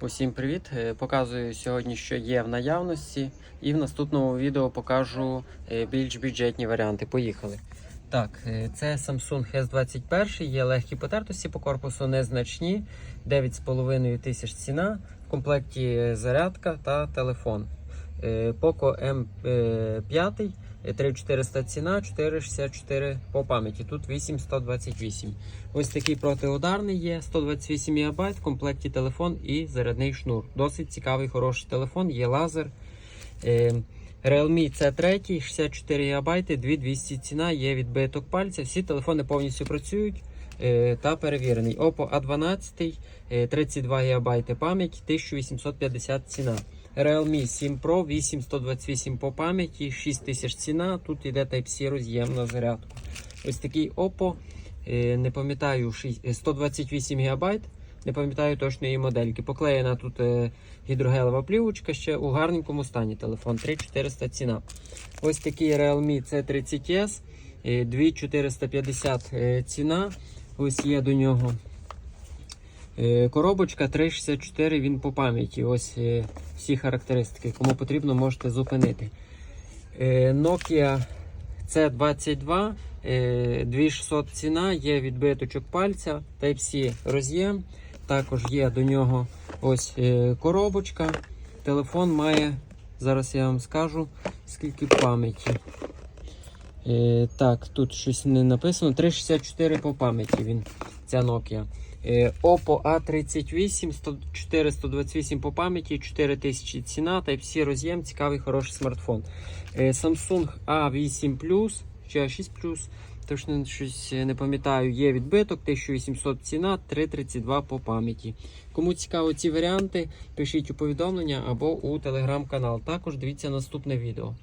Усім привіт! Е, Показую сьогодні, що є в наявності, і в наступному відео покажу е, більш бюджетні варіанти. Поїхали. Так, е, це Samsung S21, є легкі потертості по корпусу, незначні, 9,5 тисяч ціна, в комплекті зарядка та телефон. Е, Poco M5, 3400 ціна, 464 по пам'яті. Тут 8128. Ось такий протиударний є, 128 МБ, в комплекті телефон і зарядний шнур. Досить цікавий, хороший телефон, є лазер. Е, Realme C3, 64 ГБ, 2200 ціна, є відбиток пальця. Всі телефони повністю працюють е, та перевірений. Oppo A12, е, 32 ГБ пам'ять, 1850 ціна. Realme 7 Pro, 8128 по пам'яті, 6000 ціна. Тут йде Type-C роз'єм на зарядку. Ось такий Oppo. Е, Не пам'ятаю, е, 128 ГБ. Не пам'ятаю точної модельки. Поклеєна тут е, гідрогелева плівочка ще у гарненькому стані. Телефон 3400 ціна. Ось такий Realme C30S. е, 2450 е, ціна. Ось є до нього е, коробочка 364. Він по пам'яті. Ось е, всі характеристики. Кому потрібно, можете зупинити. Е, Nokia C22. е, 2600 ціна, є відбиточок пальця, Type-C роз'єм. Також є до нього ось е, коробочка. Телефон має, зараз я вам скажу, скільки пам'яті. Е, так, тут щось не написано. 364 по пам'яті він, ця Nokia. Е, Oppo A38, 104, 128 по пам'яті, 4000 ціна, Type-C роз'єм, цікавий, хороший смартфон. Е, Samsung A8 Plus чи A6 Plus, точно щось не пам'ятаю, є відбиток, 1800 ціна, 332 по пам'яті. Кому цікаво ці варіанти, пишіть у повідомлення або у телеграм-канал. Також дивіться наступне відео.